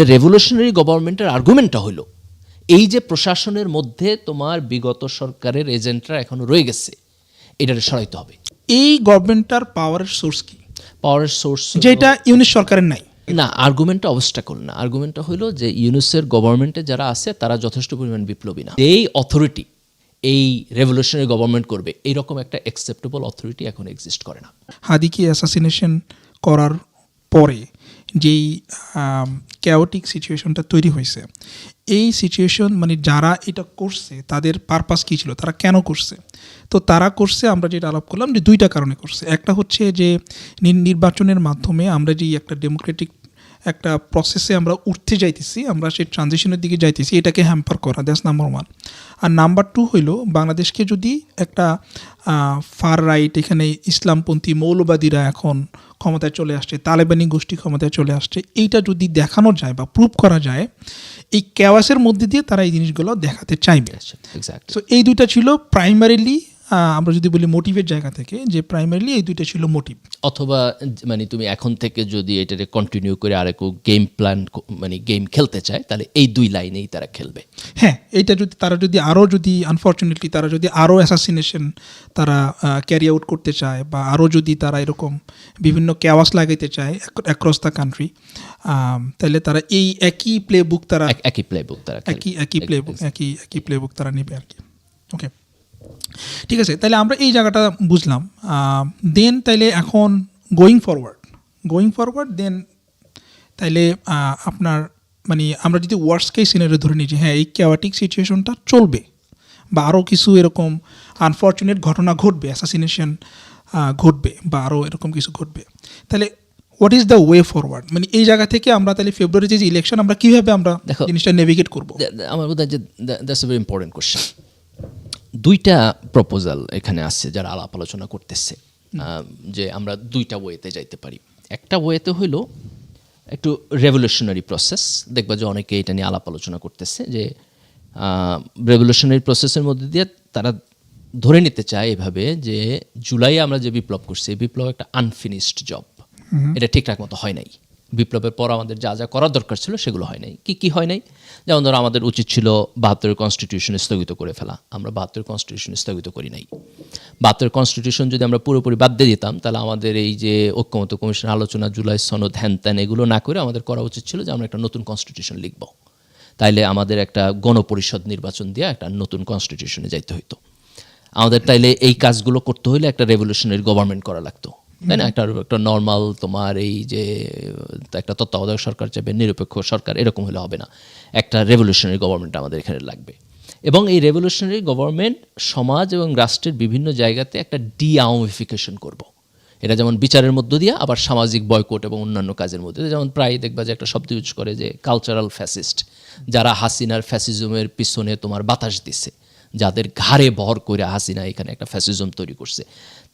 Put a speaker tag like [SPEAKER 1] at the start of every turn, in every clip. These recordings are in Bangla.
[SPEAKER 1] রেভলিউশনারি গভর্নমেন্টের আর্গুমেন্টটা হলো এই যে প্রশাসনের মধ্যে তোমার বিগত সরকারের এজেন্টরা এখনও রয়ে গেছে এটাকে সরাইতে হবে।
[SPEAKER 2] এই গভর্নমেন্টটার পাওয়ারের সোর্স কি?
[SPEAKER 1] পাওয়ারের সোর্স
[SPEAKER 2] যেটা ইউনিট সরকারের নাই।
[SPEAKER 1] না আর্গুমেন্টটা অবস্টাকল না। আর্গুমেন্টটা হলো যে ইউনুসের গভর্নমেন্টে যারা আছে তারা যথেষ্ট পরিমাণ বিপ্লবী না। এই অথরিটি এই রেভলিউশনারি গভর্নমেন্ট করবে এইরকম একটা অ্যাকসেপ্টেবল অথরিটি এখন এক্সিস্ট করে না।
[SPEAKER 2] হাদিকে অ্যাসাসিনেশন করার পরে যেই ক্যাওটিক সিচুয়েশনটা তৈরি হয়েছে, এই সিচুয়েশন মানে যারা এটা করছে, তাদের পারপাস কী ছিল? তারা কেন করছে? তো তারা করছে, আমরা যেটা আলাপ করলাম যে দুইটা কারণে করছে। একটা হচ্ছে যে, নির্বাচনের মাধ্যমে আমরা যেই একটা ডেমোক্রেটিক একটা প্রসেসে আমরা উঠতে যাইতেছি আমরা সেই ট্রানজিশনের দিকে যাইতেছি এটাকে হ্যাম্পার করা দ্যাটস নাম্বার ওয়ান আর নাম্বার টু হইল বাংলাদেশকে যদি একটা ফার রাইট এখানে ইসলামপন্থী মৌলবাদীরা এখন ক্ষমতায় চলে আসছে তালেবানি গোষ্ঠী ক্ষমতায় চলে আসছে এইটা যদি দেখানো যায় বা প্রুভ করা যায় এই ক্যাওয়াসের মধ্যে দিয়ে তারা এই জিনিসগুলো দেখাতে চাইবে। সো এই দুইটা ছিল প্রাইমারিলি আমরা যদি বলি মোটিভের জায়গা থেকে যে প্রাইমারিলি এই দুইটা ছিল মোটিভ
[SPEAKER 1] অথবা মানে তুমি এখন থেকে যদি এটাকে কন্টিনিউ করে আরেকটু গেম প্ল্যান মানে গেম খেলতে চায় তাহলে এই দুই লাইনেই তারা খেলবে।
[SPEAKER 2] হ্যাঁ এইটা যদি তারা যদি আরও যদি আনফর্চুনেটলি তারা যদি আরও অ্যাসাসিনেশন তারা ক্যারি আউট করতে চায় বা আরও যদি তারা এরকম বিভিন্ন ক্যাওয়াস লাগাইতে চায় অ্যাক্রস দ্য কান্ট্রি তাহলে তারা এই একই প্লে বুক তারা
[SPEAKER 1] এক- একই প্লেবুক তারা
[SPEAKER 2] একই একই প্লে বুক একই একই প্লে বুক তারা নেবে আর কি। ওকে ঠিক আছে তাহলে আমরা এই জায়গাটা বুঝলাম। দেন তাইলে এখন going forward going forward then তাইলে আপনার মানে আমরা যদি ওয়ার্স কেস সিনারি ধরে নিই যে হ্যাঁ এই ক্যাওয়াটিক সিচুয়েশনটা চলবে বা আরও কিছু এরকম আনফর্চুনেট ঘটনা ঘটবে অ্যাসাসিনেশন ঘটবে বা আরও এরকম কিছু ঘটবে। তাহলে what is the way forward মানে এই জায়গা থেকে আমরা তাহলে ফেব্রুয়ারিতে যে ইলেকশন আমরা কীভাবে আমরা
[SPEAKER 1] দেখো,
[SPEAKER 2] জিনিসটা নেভিগেট করব?
[SPEAKER 1] আমার বোধ হয় যে that's a very important question দুইটা প্রপোজাল এখানে আসছে যারা আলাপ আলোচনা করতেছে যে আমরা দুইটা ওয়েতে যাইতে পারি। একটা ওয়েতে হইল একটু রেভলিউশনারি প্রসেস দেখবা যে অনেকে এটা নিয়ে আলাপ আলোচনা করতেছে যে রেভলিউশনারি প্রসেসের মধ্যে দিয়ে তারা ধরে নিতে চায় এভাবে যে জুলাই আমরা যে বিপ্লব করছি এই বিপ্লব একটা আনফিনিশড জব এটা ঠিকঠাক মতো হয় নাই। বিপ্লবের পর আমাদের যা যা করার দরকার ছিল সেগুলো হয় নাই। কি কি হয় নাই? যেমন ধরো আমাদের উচিত ছিল বাহাত্তরের কনস্টিটিউশন স্থগিত করে ফেলা। আমরা বাহাত্তরের কনস্টিটিউশন স্থগিত করি নাই। বাহাত্তরের কনস্টিটিউশন যদি আমরা পুরোপুরি বাদ দিয়ে দিতাম, তাহলে আমাদের এই যে ঐক্যমত কমিশন আলোচনা, জুলাই সনদ, হ্যান ত্যান এগুলো না করে আমাদের করা উচিত ছিল যে আমরা একটা নতুন কনস্টিটিউশন লিখব। তাইলে আমাদের একটা গণপরিষদ নির্বাচন দিয়ে একটা নতুন কনস্টিটিউশনে যাইতে হইতো। আমাদের তাইলে এই কাজগুলো করতে হলে একটা রেভলিউশনারি গভর্নমেন্ট করা লাগতো। তাই না? একটা একটা নর্মাল তোমার এই যে, একটা তত্ত্বাবধায়ক সরকার চাইবে, নিরপেক্ষ সরকার, এরকম হলে হবে না। একটা রেভলিউশনারি গভর্নমেন্ট আমাদের এখানে লাগবে। এবং এই রেভলিউশনারি গভর্নমেন্ট সমাজ এবং রাষ্ট্রের বিভিন্ন জায়গাতে একটা ডি আওমিফিকেশন করব। এটা যেমন বিচারের মধ্য দিয়ে, আবার সামাজিক বয়কট এবং অন্যান্য কাজের মধ্যে যেমন প্রায় দেখবা যে একটা শব্দ ইউজ করে যে কালচারাল ফ্যাসিস্ট যারা হাসিনার ফ্যাসিজমের পিছনে তোমার বাতাস দিছে। যাদের ঘাড়ে ভর করে হাসিনা এখানে একটা ফ্যাসিজম তৈরি করছে।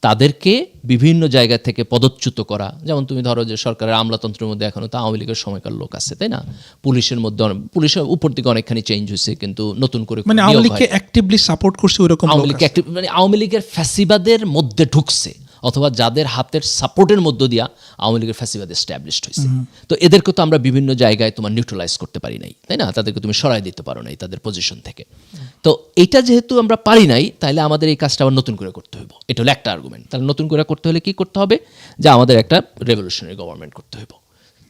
[SPEAKER 1] তাদেরকে বিভিন্ন জায়গা থেকে পদচ্যুত করা। যেমন তুমি ধরো যে সরকারের আমলাতন্ত্রের মধ্যে এখনও তো আওয়ামী লীগের সময়কার লোক আছে তাই না? পুলিশের মধ্যে পুলিশের উপর দিকে অনেকখানি চেঞ্জ হয়েছে কিন্তু নতুন করে
[SPEAKER 2] মানে আওয়ামী লীগকে অ্যাক্টিভলি সাপোর্ট করছে ওরকম
[SPEAKER 1] আওয়ামী active- মানে আওয়ামী লীগের ফ্যাসিবাদের মধ্যে ঢুকছে। অথবা যাদের হাতের সাপোর্টের মধ্য দিয়া আওয়ামী লীগের ফ্যাসিবাদ এস্টাবলিশড হয়েছে তো এদেরকে তো আমরা বিভিন্ন জায়গায় তোমার নিউট্রালাইজ করতে পারি নাই, তাই না? তাদেরকে তুমি সরাই দিতে পারো নাই তাদের পজিশন থেকে। তো এটা যেহেতু আমরা পারি নাই তাহলে আমাদের এই কাজটা আবার নতুন করে করতে হইব। এটা হলো একটা আর্গুমেন্ট তাহলে নতুন করে করতে হলে কি করতে হবে? যে আমাদের একটা রেভলিউশনারি গভর্নমেন্ট করতে হইব।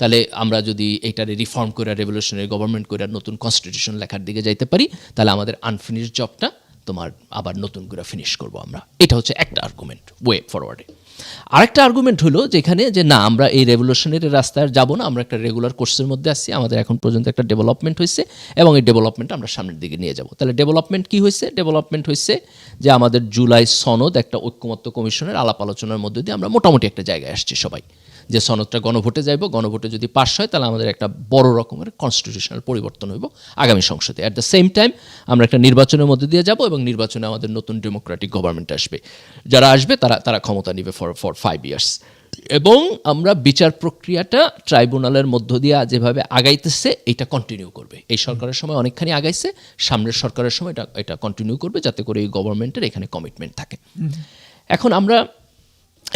[SPEAKER 1] তাহলে আমরা যদি এইটারে রিফর্ম করে রেভলিউশনারি গভর্নমেন্ট করে নতুন কনস্টিটিউশন লেখার দিকে যাইতে পারি, তাহলে আমাদের আনফিনিশ জবটা তোমার আবার নতুন করে ফিনিশ করব আমরা। এটা হচ্ছে একটা আর্গুমেন্ট ওয়ে ফরওয়ার্ডে আরেকটা আর্গুমেন্ট হলো যেখানে যে, না, আমরা এই রেভলিউশনারি রাস্তায় যাব না, আমরা একটা রেগুলার কোর্সের মধ্যে আসছি আমাদের এখন পর্যন্ত একটা ডেভেলপমেন্ট হয়েছে এবং এই ডেভেলপমেন্ট আমরা সামনের দিকে নিয়ে যাব। তাহলে ডেভেলপমেন্ট কি হয়েছে? ডেভেলপমেন্ট হয়েছে যে, আমাদের জুলাই সনদ একটা ঐক্যমত্য কমিশনের আলাপ আলোচনার মধ্যে দিয়ে আমরা মোটামুটি একটা জায়গায় আসছি সবাই। যে সনদটা গণভোটে যাইব গণভোটে যদি পাশ হয় তাহলে আমাদের একটা বড় রকমের কনস্টিটিউশনাল পরিবর্তন হইব আগামী সংসদে। অ্যাট দ্য সেম টাইম আমরা একটা নির্বাচনের মধ্যে দিয়ে যাব এবং নির্বাচনে আমাদের নতুন ডেমোক্রেটিক গভর্নমেন্ট আসবে। যারা আসবে তারা তারা ক্ষমতা নিবে ফর ফর ফাইভ ইয়ার্স এবং আমরা বিচার প্রক্রিয়াটা ট্রাইব্যুনালের মধ্য দিয়ে যেভাবে আগাইতেছে এটা কন্টিনিউ করবে। এই সরকারের সময় অনেকখানি আগাইছে সামনের সরকারের সময় এটা এটা কন্টিনিউ করবে যাতে করে এই গভর্নমেন্টের এখানে কমিটমেন্ট থাকে। এখন আমরা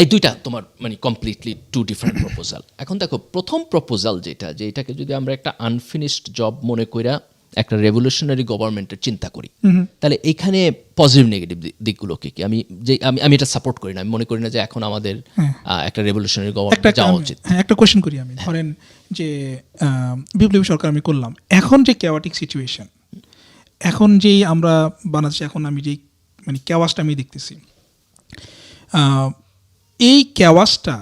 [SPEAKER 1] এই দুইটা তোমার মানে কমপ্লিটলি টু ডিফারেন্ট প্রপোজাল এখন দেখো প্রথম প্রপোজাল যেটা যে এটাকে যদি আমরা একটা আনফিনিশড জব মনে কইরা একটা রেভলিউশনারি গভর্নমেন্টের চিন্তা করি তাহলে এইখানে পজিটিভ নেগেটিভ দিকগুলো কি কি? আমি যে আমি আমি এটা সাপোর্ট করি না আমি মনে করি না যে এখন আমাদের একটা রেভলিউশনারি গভর্নমেন্ট যাওয়া উচিত।
[SPEAKER 2] হ্যাঁ একটা কোয়েশ্চেন করি আমি। ধরেন যে বিপ্লবী সরকার আমি করলাম। এখন যে কেওয়াটিক সিচুয়েশন এখন যেই আমরা বানাচ্ছি এখন আমি যেই মানে কেওয়াসটা আমি দেখতেছি এই কেওয়াসটা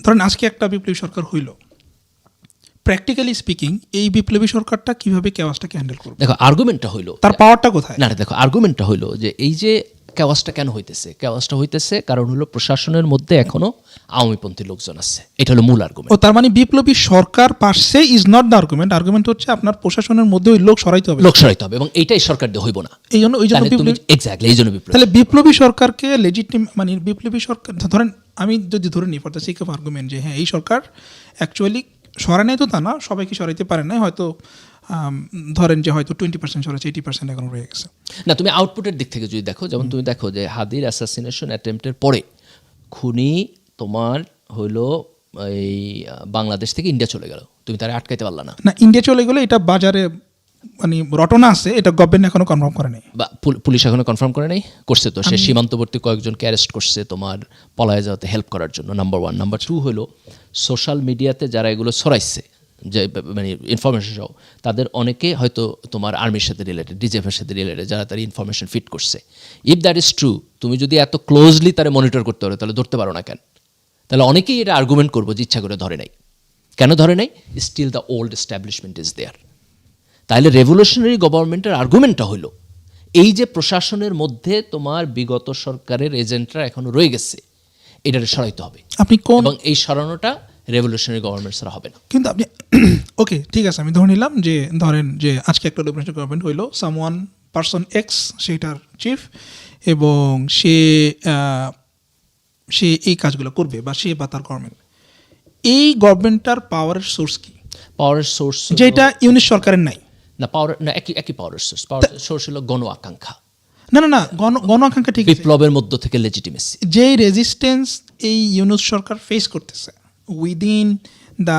[SPEAKER 2] ধরেন আজকে একটা বিপ্লবী সরকার হইল প্র্যাকটিক্যালি স্পিকিং এই বিপ্লবী সরকারটা কীভাবে কেওয়াসটাকে হ্যান্ডেল করবে?
[SPEAKER 1] দেখো আর্গুমেন্টটা হইল
[SPEAKER 2] তার পাওয়ারটা কোথায়?
[SPEAKER 1] না দেখো আর্গুমেন্টটা হইল যে এই যে কেওয়াসটা কেন হইতেছে? কেওয়াসটা হইতেছে কারণ হলো প্রশাসনের মধ্যে এখনও আওয়ামীপন্থী লোকজন আছে। এটা হলো মূল আর্গুমেন্ট
[SPEAKER 2] ও তার মানে বিপ্লবী সরকার পাশে is not the argument argument হচ্ছে আপনার প্রশাসনের মধ্যে ওই লোক সরাইতে হবে।
[SPEAKER 1] লোক সরাইতে হবে এবং এইটাই সরকার দিয়ে হইব না।
[SPEAKER 2] এই জন্য ওই জন্য
[SPEAKER 1] এক্স্যাক্টলি এই জন্য বিপ্লব।
[SPEAKER 2] তাহলে বিপ্লবী সরকারকে লেজিটিম মানে বিপ্লবী সরকার ধরেন আমি যদি ধরে নিই for the sake of argument যে হ্যাঁ এই সরকার অ্যাকচুয়ালি সরাই নাই তো তা না সবাইকে সরাইতে পারে নাই হয়তো ধরেন যে হয়তো টোয়েন্টি পার্সেন্ট সরাইছে এইটি পার্সেন্ট এখন রয়ে গেছে।
[SPEAKER 1] না তুমি আউটপুটের দিক থেকে যদি দেখো যেমন তুমি দেখো যে হাদির অ্যাসাসিনেশন অ্যাটেম্পটের পরে খুনি তোমার হইল এই বাংলাদেশ থেকে ইন্ডিয়া চলে গেল। তুমি তারা আটকাইতে পারলা না।
[SPEAKER 2] না ইন্ডিয়া চলে গেলে এটা বাজারে মানে রটনা আছে এটা গভর্নমেন্ট এখনও কনফার্ম করে নাই।
[SPEAKER 1] বা পুলিশ এখনও কনফার্ম করে নাই করছে তো। সে সীমান্তবর্তী কয়েকজনকে অ্যারেস্ট করছে তোমার পলায় যাওয়াতে হেল্প করার জন্য নাম্বার ওয়ান নাম্বার টু হলো সোশ্যাল মিডিয়াতে যারা এগুলো ছড়াইছে যে মানে ইনফরমেশন সহ তাদের অনেকে হয়তো তোমার আর্মির সাথে রিলেটেড ডিজেফের সাথে রিলেটেড যারা তার ইনফরমেশন ফিট করছে। ইফ দ্যাট ইজ ট্রু তুমি যদি এত ক্লোজলি তারা মনিটর করতে পারো তাহলে ধরতে পারো না কেন? তাহলে অনেকেই এটা আর্গুমেন্ট করব যে ইচ্ছা করে ধরে নাই। কেন ধরে নাই? Still the old establishment is there তাহলে রেভলিউশনারি গভর্নমেন্টের আর্গুমেন্টটা হলো এই যে প্রশাসনের মধ্যে তোমার বিগত সরকারের এজেন্টরা এখনও রয়ে গেছে এটাকে সরাইতে হবে।
[SPEAKER 2] আপনি কোন
[SPEAKER 1] এবং এই সরানোটা রেভলিউশনারি গভর্নমেন্ট ছাড়া হবে না।
[SPEAKER 2] কিন্তু আপনি ওকে ঠিক আছে আমি ধরে নিলাম যে ধরেন যে আজকে একটা রেভলিউশনারি গভর্নমেন্ট হইল সামওয়ান পারসন এক্স সেটার চিফ এবং সে সে এই কাজগুলো করবে বা সে বা তার গভর্নমেন্ট এই গভর্নমেন্টটার পাওয়ারের সোর্স কি?
[SPEAKER 1] পাওয়ারের সোর্স
[SPEAKER 2] যেটা ইউনিট সরকারের নাই।
[SPEAKER 1] না পাওয়ার না একই একই পাওয়ারের সোর্স পাওয়ার সোর্স হলো গণ আকাঙ্ক্ষা।
[SPEAKER 2] না না না গণ গণ আকাঙ্ক্ষা ঠিক
[SPEAKER 1] বিপ্লবের মধ্য থেকে লেজিটিমেসি
[SPEAKER 2] যে রেজিস্ট্যান্স এই ইউনুস সরকার ফেস করতেছে within the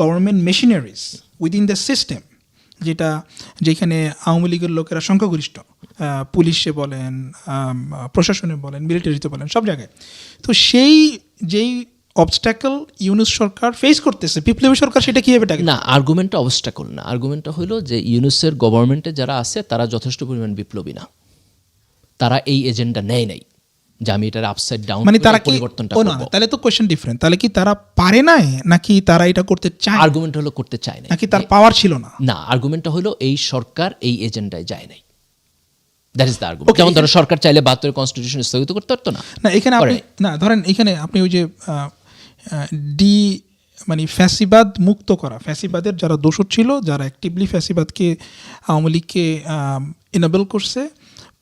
[SPEAKER 2] government machineries within the system যেটা যেখানে আওয়ামী লীগের লোকেরা সংখ্যাগরিষ্ঠ পুলিশে বলেন প্রশাসনে বলেন মিলিটারিতে বলেন সব জায়গায়। তো সেই যেই অবস্ট্যাকল ইউনুস সরকার ফেস করতেছে। বিপ্লবী সরকার সেটা কীভাবে টাকে
[SPEAKER 1] না আর্গুমেন্টটা অবস্টাকল না। আর্গুমেন্টটা হলো যে ইউনুসের গভর্নমেন্টে যারা আছে তারা যথেষ্ট পরিমাণ বিপ্লবী না। তারা এই এজেন্ডা নেয় নাই যে আমি এটার আপসাইড ডাউন
[SPEAKER 2] মানে তারা
[SPEAKER 1] পরিবর্তনটা
[SPEAKER 2] না তাহলে তো কোয়েশ্চেন ডিফারেন্ট তাহলে কি তারা পারে নাই নাকি তারা এটা করতে চায়?
[SPEAKER 1] আর্গুমেন্ট হলো করতে চায় না
[SPEAKER 2] নাকি তার পাওয়ার ছিল না?
[SPEAKER 1] না আর্গুমেন্টটা হলো এই সরকার এই এজেন্ডায় যায় নাই। দ্যাট ইজ দ্য আর্গুমেন্ট যেমন ধরো সরকার চাইলে বাহাত্তরের কনস্টিটিউশন স্থগিত করতে পারতো না।
[SPEAKER 2] না এখানে আপনি না ধরেন এখানে আপনি ওই যে ডি মানে ফ্যাসিবাদ মুক্ত করা। ফ্যাসিবাদের যারা দোষর ছিল যারা অ্যাক্টিভলি ফ্যাসিবাদকে আওয়ামী লীগকে এনাবেল করছে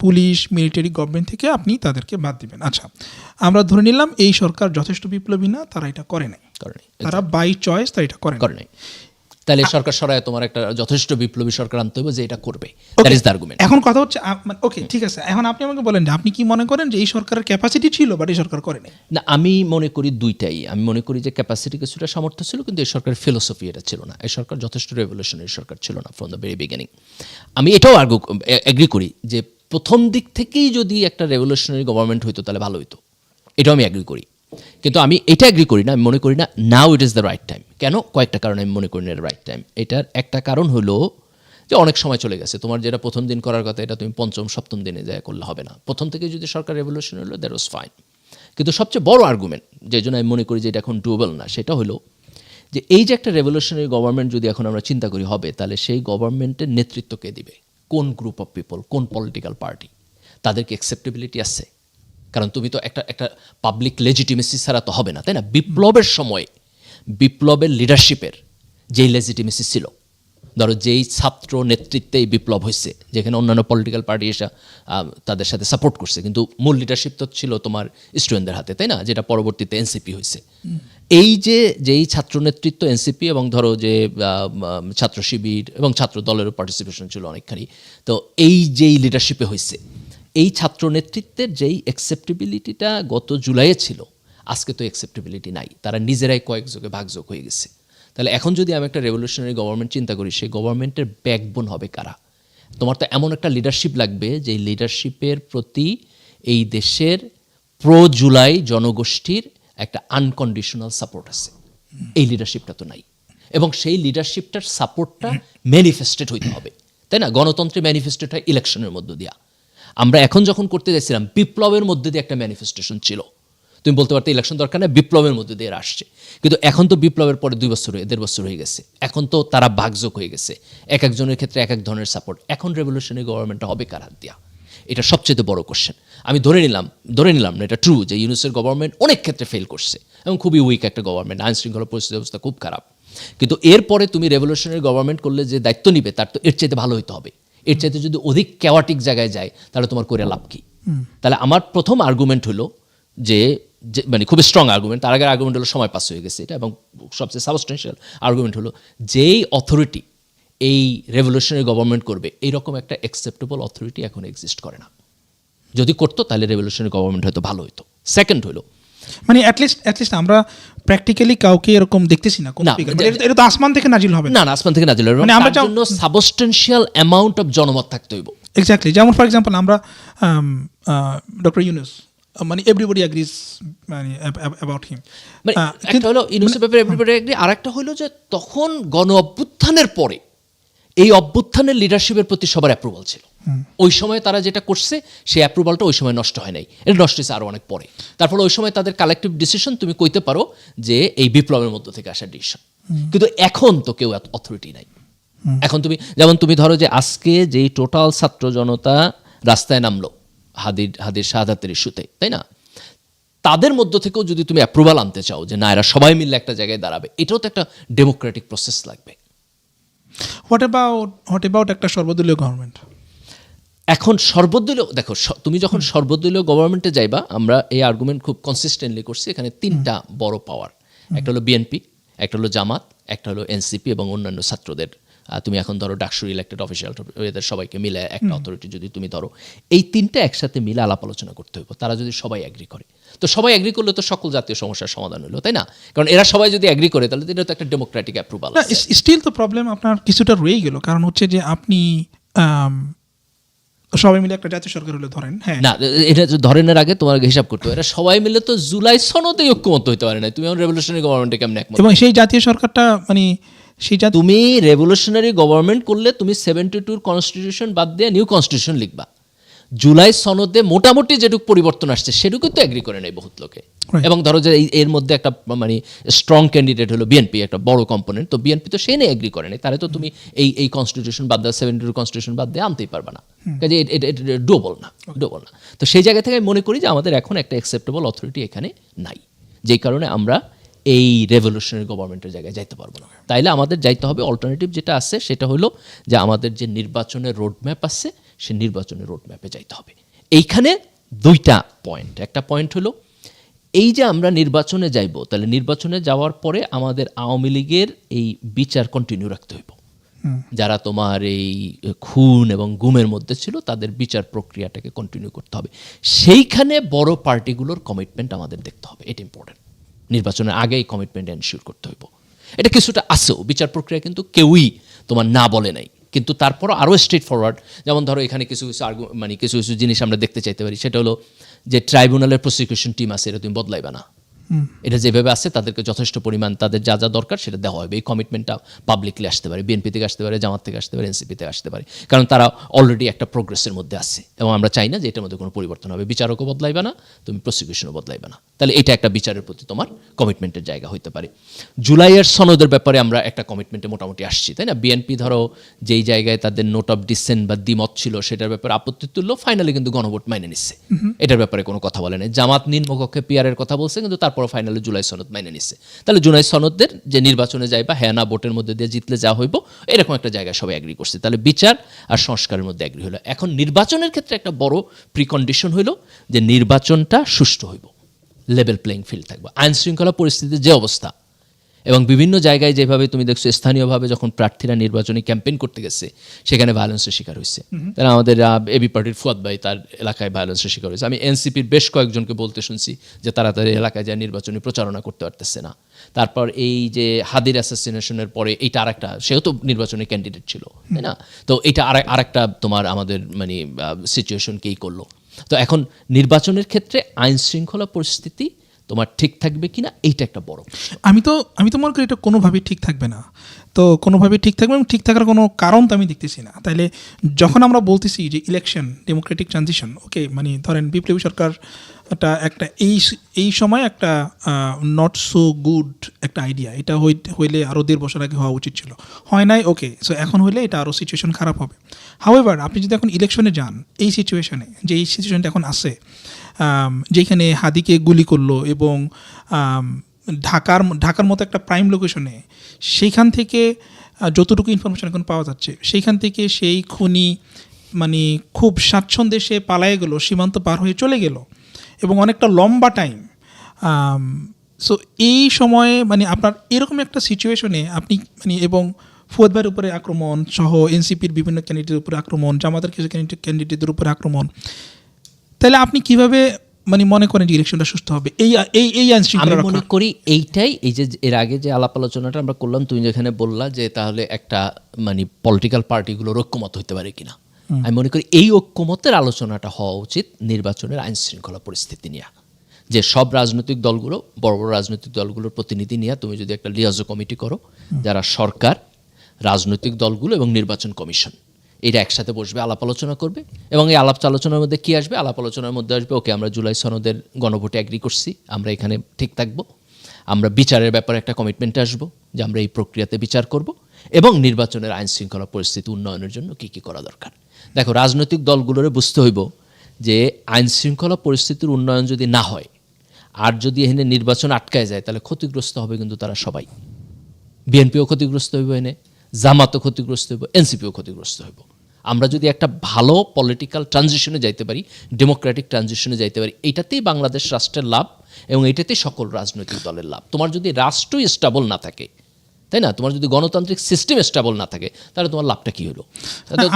[SPEAKER 2] পুলিশ মিলিটারি গভর্নমেন্ট থেকে আপনি তাদেরকে বাদ দিবেন। আচ্ছা আমরা ধরে নিলাম এই সরকার যথেষ্ট বিপ্লবী না তারা এটা করে নাই।
[SPEAKER 1] করে
[SPEAKER 2] তারা বাই চয়েস তারা এটা করে
[SPEAKER 1] করে নাই। তাহলে সরকার সরায় তোমার একটা যথেষ্ট বিপ্লবী সরকার আনতে হবে যে এটা করবে। দ্যাট ইজ দ্য আর্গুমেন্ট
[SPEAKER 2] এখন কথা হচ্ছে ওকে ঠিক আছে এখন আপনি আমাকে বলেন আপনি কি মনে করেন যে এই সরকারের ক্যাপাসিটি ছিল বাট এই সরকার করে নাই
[SPEAKER 1] না আমি মনে করি দুইটাই। আমি মনে করি যে ক্যাপাসিটি কিছুটা সামর্থ্য ছিল কিন্তু এই সরকারের ফিলোসফি এটা ছিল না। এই সরকার যথেষ্ট রেভলিউশনারি সরকার ছিল না ফ্রম দ্য ভেরি বিগিনিং আমি এটাও আর্গু এগ্রি করি যে প্রথম দিক থেকেই যদি একটা রেভলিউশনারি গভর্নমেন্ট হইতো তাহলে ভালো হইতো। এটাও আমি অ্যাগ্রি করি। কিন্তু আমি এটা অ্যাগ্রি করি না, আমি মনে করি না now it is the right time কেন? কয়েকটা কারণে আমি মনে করি না রাইট টাইম এটার একটা কারণ হলো যে অনেক সময় চলে গেছে। তোমার যেটা প্রথম দিন করার কথা, এটা তুমি পঞ্চম, সপ্তম দিনে যায় করলে হবে না। প্রথম থেকে যদি সরকার রেভলিউশন হলো দ্যাট ওয়াজ ফাইন কিন্তু সবচেয়ে বড় আর্গুমেন্ট যে জন্য আমি মনে করি যে এটা এখন ডুয়েবল না, সেটা হলো যে এই যে একটা রেভলিউশনারি গভর্নমেন্ট যদি এখন আমরা চিন্তা করি হবে, তাহলে সেই গভর্নমেন্টের নেতৃত্ব কে দিবে? কোন গ্রুপ অফ পিপল কোন পলিটিক্যাল পার্টি তাদেরকে অ্যাকসেপ্টেবিলিটি আছে? কারণ তুমি তো একটা একটা পাবলিক লেজিটিমেসি ছাড়া তো হবে না তাই না? বিপ্লবের সময় বিপ্লবের লিডারশিপের যেই লেজিটিমেসি ছিল ধরো যেই ছাত্র নেতৃত্বে এই বিপ্লব হয়েছে যেখানে অন্যান্য পলিটিক্যাল পার্টি এসে তাদের সাথে সাপোর্ট করছে কিন্তু মূল লিডারশিপ তো ছিল তোমার স্টুডেন্টদের হাতে তাই না? যেটা পরবর্তীতে এনসিপি হয়েছে। এই যে যেই ছাত্র নেতৃত্ব এনসিপি এবং ধরো যে ছাত্র শিবির এবং ছাত্র দলেরও পার্টিসিপেশন ছিল অনেকখানি তো এই যেই লিডারশিপে হয়েছে এই ছাত্র নেতৃত্বের যেই অ্যাকসেপ্টেবিলিটিটা গত জুলাইয়ে ছিল, আজকে তো অ্যাকসেপ্টেবিলিটি নাই, তারা নিজেরাই কয়েকযোগে ভাগযোগ হয়ে গেছে। তাহলে এখন যদি আমি একটা রেভলিউশনারি গভর্নমেন্ট চিন্তা করি, সেই গভর্নমেন্টের ব্যাকবোন হবে কারা? তোমার তো এমন একটা লিডারশিপ লাগবে যে লিডারশিপের প্রতি এই দেশের প্রো জুলাই জনগোষ্ঠীর একটা আনকন্ডিশনাল সাপোর্ট আছে। এই লিডারশিপটা তো নাই। এবং সেই লিডারশিপটার সাপোর্টটা ম্যানিফেস্টেড হইতে হবে। তাই না? গণতন্ত্রে ম্যানিফেস্টেড হয় ইলেকশনের মধ্য দিয়া। আমরা এখন যখন করতে যাচ্ছিলাম, বিপ্লবের মধ্যে দিয়ে একটা ম্যানিফেস্টেশন ছিল। তুমি বলতে পারতে ইলেকশন দরকার না বিপ্লবের মধ্যে দিয়ে আসছে। কিন্তু এখন তো বিপ্লবের পরে দুই বছর হয়ে, দেড় বছর হয়ে গেছে। এখন তো তারা ভাগযোগ হয়ে গেছে। এক একজনের ক্ষেত্রে এক এক ধরনের সাপোর্ট এখন রেভলিউশনারি গভর্নমেন্টটা হবে কার হাত দিয়া? এটা সবচেয়ে বড় কোশ্চেন আমি ধরে নিলাম ধরে নিলাম না, এটা ট্রু যে ইউনুসের গভর্নমেন্ট অনেক ক্ষেত্রে ফেল করছে এবং খুবই উইক একটা গভর্নমেন্ট আইন শৃঙ্খলা পরিস্থিতি অবস্থা খুব খারাপ। কিন্তু এরপরে তুমি রেভলিউশনারি গভর্নমেন্ট করলে যে দায়িত্ব নিবে, তার তো এর চাইতে ভালো হতে হবে। এর চাইতে যদি অধিক ক্যাওয়াটিক জায়গায় যায়, তাহলে তোমার করে লাভ কি? তাহলে আমার প্রথম আর্গুমেন্ট হলো যে মানে খুবই স্ট্রং আর্গুমেন্ট তার আগের আর্গুমেন্ট হলো সময় পাস হয়ে গেছে, এটা এবং সবচেয়ে সাবস্টেন্সিয়াল আর্গুমেন্ট হলো যেই অথরিটি এই রেভলিউশনারি গভর্নমেন্ট করবে, এইরকম একটা অ্যাকসেপ্টেবল অথরিটি এখন এক্সিস্ট করে না। যদি করতো, তাহলে রেভলিউশনারি গভর্নমেন্ট হয়তো ভালো হতো সেকেন্ড হলো
[SPEAKER 2] মানে অ্যাটলিস্ট অ্যাটলিস্ট আমরা প্র্যাকটিক্যালি কাউকে এরকম দেখতেছি না মানে এটা- তো আসমান থেকে নাজিল হবে। না
[SPEAKER 1] না আসমান থেকে নাজিল হবে।
[SPEAKER 2] মানে আমরা
[SPEAKER 1] জন্য সাবস্টেন্সিয়াল অ্যামাউন্ট অফ জনমত থাকতে হইব।
[SPEAKER 2] এক্স্যাক্টলি যেমন ফর এক্সাম্পল আমরা ডক্টর ইউনুস মানে এভরিবডি অ্যাগ্রিজ মানে অ্যাবাউট হিম
[SPEAKER 1] মানে একটা হলো ইউনুসের ব্যাপারে এভরিবডি এগ্রি আর একটা হলো যে তখন গণ অভ্যুত্থানের পরে এই অভ্যুত্থানের লিডারশিপের প্রতি সবার অ্যাপ্রুভাল ছিল। ওই সময় তারা যেটা করছে সেই অ্যাপ্রুভালটা ওই সময় নষ্ট হয় নাই। এটা নষ্ট হয়েছে আরও অনেক পরে। তারপর ওই সময় তাদের কালেকটিভ ডিসিশন তুমি কইতে পারো যে এই বিপ্লবের মধ্য থেকে আসা ডিসিশন কিন্তু এখন তো কেউ অথরিটি নাই। এখন তুমি যেমন তুমি ধরো যে আজকে যেই টোটাল ছাত্র জনতা রাস্তায় নামলো হাদির হাদির শাহাদাতের ইস্যুতে তাই না? তাদের মধ্য থেকেও যদি তুমি অ্যাপ্রুভাল আনতে চাও যে না এরা সবাই মিলে একটা জায়গায় দাঁড়াবে এটাও তো একটা ডেমোক্রেটিক প্রসেস লাগবে।
[SPEAKER 2] হোয়াট অ্যাবাউট হোয়াট অ্যাবাউট একটা সর্বদলীয় গভর্নমেন্ট
[SPEAKER 1] এখন সর্বদলীয় দেখো তুমি যখন সর্বদলীয় গভর্নমেন্টে যাইবা আমরা এই আর্গুমেন্ট খুব কনসিস্টেন্টলি করছি এখানে তিনটা বড় পাওয়ার একটা হলো বিএনপি একটা হলো জামাত একটা হলো এনসিপি এবং অন্যান্য ছাত্রদের। তুমি এখন ধরো ডাকসুর ইলেক্টেড অফিসিয়াল এদের সবাইকে মিলে একটা অথরিটি যদি তুমি ধরো এই তিনটা একসাথে মিলে আলাপ আলোচনা করতে হবে তারা যদি সবাই অ্যাগ্রি করে। তো সবাই অ্যাগ্রি করলে তো সকল জাতীয় সমস্যার সমাধান হলো তাই না? কারণ এরা সবাই যদি অ্যাগ্রি করে তাহলে এটা তো একটা ডেমোক্রেটিক অ্যাপ্রুভাল
[SPEAKER 2] স্টিল তো প্রবলেম আপনার কিছুটা রয়েই গেল কারণ হচ্ছে যে আপনি সবাই মিলে একটা জাতীয় সরকার হলে ধরেন হ্যাঁ।
[SPEAKER 1] না এটা ধরেনের আগে তোমার হিসাব করতে হবে সবাই মিলে তো জুলাই সনদে ঐক্যমত হতে পারে না তুমি এখন রেভলিউশনারি গভর্নমেন্টে কেমন একমত?
[SPEAKER 2] এবং সেই জাতীয় সরকারটা মানে সেই
[SPEAKER 1] তুমি রেভলিউশনারি গভর্নমেন্ট করলে তুমি সেভেন্টি টুর কনস্টিটিউশন বাদ দিয়ে নিউ কনস্টিটিউশন লিখবা। জুলাই সনদে মোটামুটি যেটুকু পরিবর্তন আসছে সেটুকু তো এগ্রি করে নেই বহুত লোকে। এবং ধরো যে এর মধ্যে একটা মানে স্ট্রং ক্যান্ডিডেট হলো বিএনপি একটা বড় কম্পোনেন্ট তো বিএনপি তো সে নিয়ে এগ্রি করে নেই তাহলে তো তুমি এই এই কনস্টিটিউশন বাদ দেওয়া সেভেন্টি টু কনস্টিটিউশন বাদ দিয়ে আনতেই পারবে না। কাজে ডোবল না ডোবল না। তো সেই জায়গা থেকে আমি মনে করি যে আমাদের এখন একটা অ্যাকসেপ্টেবল অথরিটি এখানে নাই। যেই কারণে আমরা এই রেভলিউশনারি গভর্নমেন্টের জায়গায় যাইতে পারব না। তাইলে আমাদের যাইতে হবে অল্টারনেটিভ যেটা আছে সেটা হলো যে আমাদের যে নির্বাচনের রোডম্যাপ আছে সে নির্বাচনের রোডম্যাপে যাইতে হবে। এইখানে দুইটা পয়েন্ট একটা পয়েন্ট হলো এই যে আমরা নির্বাচনে যাইব তাহলে নির্বাচনে যাওয়ার পরে আমাদের আওয়ামী লীগের এই বিচার কন্টিনিউ রাখতে হইব। যারা তোমার এই খুন এবং গুমের মধ্যে ছিল তাদের বিচার প্রক্রিয়াটাকে কন্টিনিউ করতে হবে। সেইখানে বড় পার্টিগুলোর কমিটমেন্ট আমাদের দেখতে হবে। এটা ইম্পর্টেন্ট নির্বাচনের আগে এই কমিটমেন্ট এনশিওর করতে হইব। এটা কিছুটা আছেও। বিচার প্রক্রিয়া কিন্তু কেউই তোমার না বলে নাই। কিন্তু তারপরও আরও স্ট্রেট ফরওয়ার্ড যেমন ধরো এখানে কিছু কিছু আর্গু মানে কিছু কিছু জিনিস আমরা দেখতে চাইতে পারি, সেটা হলো যে ট্রাইব্যুনালের প্রসিকিউশন টিম আছে, এটা তুমি বদলাইবে না। এটা যেভাবে আছে তাদেরকে যথেষ্ট পরিমাণ তাদের যা যা দরকার সেটা দেওয়া হবে। এই কমিটমেন্টটা পাবলিকলি আসতে পারে বিএনপি থেকে আসতে পারে জামাত থেকে আসতে পারে এনসিপি থেকে আসতে পারে। কারণ তারা অলরেডি একটা প্রোগ্রেসের মধ্যে আছে এবং আমরা চাই না যে এটার মধ্যে কোনো পরিবর্তন হবে। বিচারকও বদলাইবে না তুমি প্রসিকিউশনও বদলাইবে না। তাহলে এটা একটা বিচারের প্রতি তোমার কমিটমেন্টের জায়গা হইতে পারে। জুলাইয়ের সনদের ব্যাপারে আমরা একটা কমিটমেন্টে মোটামুটি আসছি তাই না? বিএনপি ধরো যেই জায়গায় তাদের নোট অফ ডিসেন্ট বা দ্বিমত ছিল সেটার ব্যাপারে আপত্তি তুললো ফাইনালি কিন্তু গণভোট মাইনে নিচ্ছে। এটার ব্যাপারে কোনো কথা বলে নাই। জামাত নিম্নকক্ষে পিয়ারের কথা বলছে কিন্তু তারপর ফাইনালি জুলাই সনদ মাইনে নিচ্ছে তাহলে জুলাই সনদদের যে নির্বাচনে যায় বা হ্যাঁ না ভোটের মধ্যে দিয়ে জিতলে যা হইব, এরকম একটা জায়গায় সবাই অ্যাগ্রি করছে। তাহলে বিচার আর সংস্কারের মধ্যে অ্যাগ্রি হলো। এখন নির্বাচনের ক্ষেত্রে একটা বড় প্রিকন্ডিশন হইল যে নির্বাচনটা সুষ্ঠু হইব। লেভেল প্লেইং ফিল্ড থাকবে। আইন শৃঙ্খলা পরিস্থিতির যে অবস্থা এবং বিভিন্ন জায়গায় যেভাবে তুমি দেখছ স্থানীয়ভাবে যখন প্রার্থীরা নির্বাচনী ক্যাম্পেইন করতে গেছে সেখানে ভায়োলেন্সের শিকার হয়েছে। তারা আমাদের এবি পার্টির ফুয়াদ ভাই তার এলাকায় ভায়োলেন্সের শিকার হয়েছে। আমি এনসিপির বেশ কয়েকজনকে বলতে শুনছি যে তারা তাদের এলাকায় যা নির্বাচনী প্রচারণা করতে পারতেছে না। তারপর এই যে হাদির অ্যাসাসিনেশনের পরে এইটা আরেকটা সেও তো নির্বাচনী ক্যান্ডিডেট ছিল তাই না? তো এটা আর আরেকটা তোমার আমাদের মানে সিচুয়েশনকেই করল। তো এখন নির্বাচনের ক্ষেত্রে আইন শৃঙ্খলা পরিস্থিতি তোমার ঠিক থাকবে কি না এইটা একটা বড়
[SPEAKER 2] আমি তো আমি তো মনে করি এটা কোনোভাবেই ঠিক থাকবে না। তো কোনোভাবেই ঠিক থাকবে এবং ঠিক থাকার কোনো কারণ তো আমি দেখতেছি না। তাইলে যখন আমরা বলতেছি যে ইলেকশন ডেমোক্রেটিক ট্রানজিশন ওকে মানে ধরেন বিপ্লবী সরকার একটা একটা এই এই সময় একটা নট সো গুড একটা আইডিয়া এটা হই- হইলে আরও দেড় বছর আগে হওয়া উচিত ছিল। হয় নাই ওকে সো এখন হইলে এটা আরও সিচুয়েশন খারাপ হবে। হাওয়েভার আপনি যদি এখন ইলেকশনে যান, এই সিচুয়েশনে যে এই সিচুয়েশনটা এখন আছে যেখানে হাদিকে গুলি করল এবং ঢাকার ঢাকার মতো একটা প্রাইম লোকেশনে সেইখান থেকে যতটুকু ইনফরমেশন এখন পাওয়া যাচ্ছে সেইখান থেকে সেই খুনি মানে খুব স্বাচ্ছন্দ্যে সে পালায়ে গেল, সীমান্ত পার হয়ে চলে গেল এবং অনেকটা লম্বা টাইম সো এই সময়ে মানে আপনার এরকম একটা সিচুয়েশনে আপনি মানে এবং ফুয়াদ ভাইয়ের উপরে আক্রমণ সহ এনসিপির বিভিন্ন ক্যান্ডিডেটের উপরে আক্রমণ, জামাতের কিছু ক্যান্ডিডেটদের উপরে আক্রমণ তাহলে আপনি কীভাবে মানে মনে করেন যে ইলেকশনটা সুস্থ হবে? এই এই এই আইন
[SPEAKER 1] আমি মনে করি এইটাই এই যে এর আগে যে আলাপ আলোচনাটা আমরা করলাম তুমি যেখানে বললা যে তাহলে একটা মানে পলিটিক্যাল পার্টিগুলোর ঐক্যমত হতে পারে কিনা। আমি মনে করি এই ঐক্যমতের আলোচনাটা হওয়া উচিত নির্বাচনের আইন শৃঙ্খলা পরিস্থিতি নিয়ে। যে সব রাজনৈতিক দলগুলো বড় বড় রাজনৈতিক দলগুলোর প্রতিনিধি নিয়ে তুমি যদি একটা লিয়াজো কমিটি করো যারা সরকার রাজনৈতিক দলগুলো এবং নির্বাচন কমিশন। এটা একসাথে বসবে, আলাপ আলোচনা করবে এবং এই আলাপ আলোচনার মধ্যে কি আসবে? আলাপ আলোচনার মধ্যে আসবে, ওকে আমরা জুলাই সনদের গণভোটে অ্যাগ্রি করছি, আমরা এখানে ঠিক থাকব, আমরা বিচারের ব্যাপারে একটা কমিটমেন্ট আসব যে আমরা এই প্রক্রিয়াতে বিচার করব এবং নির্বাচনের আইন শৃঙ্খলা পরিস্থিতি উন্নয়নের জন্য কী কী করা দরকার। দেখো, রাজনৈতিক দলগুলোর বুঝতে হইব যে আইন শৃঙ্খলা পরিস্থিতির উন্নয়ন যদি না হয়, আর যদি এখানে নির্বাচন আটকায় যায়, তাহলে ক্ষতিগ্রস্ত হবে কিন্তু তারা সবাই। বিএনপিও ক্ষতিগ্রস্ত হইব এনে। জামাতও ক্ষতিগ্রস্ত হইব, এনসিপিও ক্ষতিগ্রস্ত হইব। আমরা যদি একটা ভালো পলিটিক্যাল ট্রানজিশনে যাইতে পারি ডেমোক্রেটিক ট্রানজিশনে যাইতে পারি এটাতেই বাংলাদেশ রাষ্ট্রের লাভ এবং এটাতেই সকল রাজনৈতিক দলের লাভ। তোমার যদি রাষ্ট্রই স্টাবল না থাকে তাই না? তোমার যদি গণতান্ত্রিক সিস্টেম স্টেবল না থাকে তাহলে তোমার লাভটা কি হলো?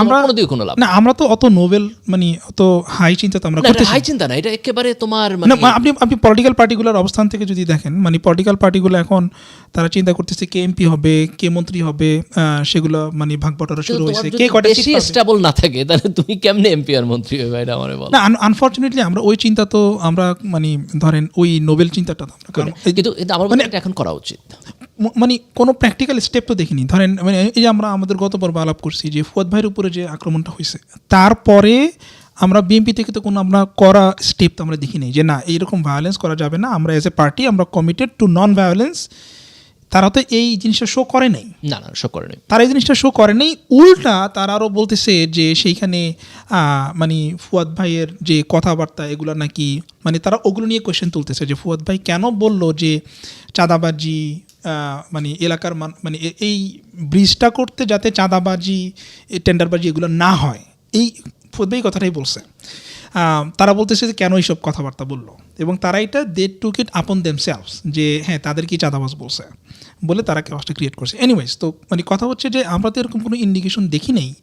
[SPEAKER 2] আমরা
[SPEAKER 1] কোনো দিকে কোনো লাভ
[SPEAKER 2] না আমরা তো অত নোবেল মানে অত হাই চিন্তা তো আমরা
[SPEAKER 1] হাই চিন্তা না এটা একেবারে তোমার মানে
[SPEAKER 2] আপনি আপনি পলিটিক্যাল পার্টিগুলোর অবস্থান থেকে যদি দেখেন মানে পলিটিক্যাল পার্টিগুলো এখন তারা চিন্তা করতেছে কে এমপি হবে কে মন্ত্রী হবে সেগুলো মানে ভাগ বটারা শুরু হয়েছে কে কটা
[SPEAKER 1] বেশি স্টেবল না থাকে তাহলে তুমি কেমনে এমপি আর মন্ত্রী হবে এটা আমার বলো।
[SPEAKER 2] না আনফর্চুনেটলি আমরা ওই চিন্তা তো আমরা মানে ধরেন ওই নোবেল চিন্তাটা তো আমরা
[SPEAKER 1] কিন্তু আমার মানে এখন করা উচিত।
[SPEAKER 2] মানে কোনো প্র্যাকটিক্যাল স্টেপ তো দেখিনি। ধরেন মানে এই যে আমরা আমাদের গত পর্ব আলাপ করছি যে ফুয়াদ ভাইয়ের উপরে যে আক্রমণটা হয়েছে তারপরে আমরা বিএনপি থেকে তো কোনো আমরা করা স্টেপ তো আমরা দেখি নেই যে না এইরকম ভায়োলেন্স করা যাবে না আমরা এজ এ পার্টি আমরা কমিটেড টু নন ভায়োলেন্স তারা তো এই জিনিসটা শো করে নাই।
[SPEAKER 1] না না সব করে নেই।
[SPEAKER 2] তারা এই জিনিসটা শো করে নাই। উল্টা তারা আরও বলতেছে যে সেইখানে মানে ফুয়াদ ভাইয়ের যে কথাবার্তা এগুলো নাকি মানে তারা ওগুলো নিয়ে কোয়েশ্চেন তুলতেছে যে ফুয়াদ ভাই কেন বলল যে চাঁদাবাজি মানে এলাকার মান- মানে এই ব্রিজটা করতে যাতে চাঁদাবাজি টেন্ডারবাজি এগুলো না হয় এই ভাই কথাটাই বলছে। তারা বলতেছে যে কেন এইসব কথাবার্তা বলল? এবং তারা এটা দে টুক ইট আপন দেম দেমসেলস যে হ্যাঁ তাদের কি চাঁদাবাজ বলছে? বলে তারা কেওয়াজটা ক্রিয়েট করছে। এনিওয়েজ তো মানে কথা হচ্ছে যে আমরা তো এরকম কোনো ইন্ডিকেশন দেখি নেই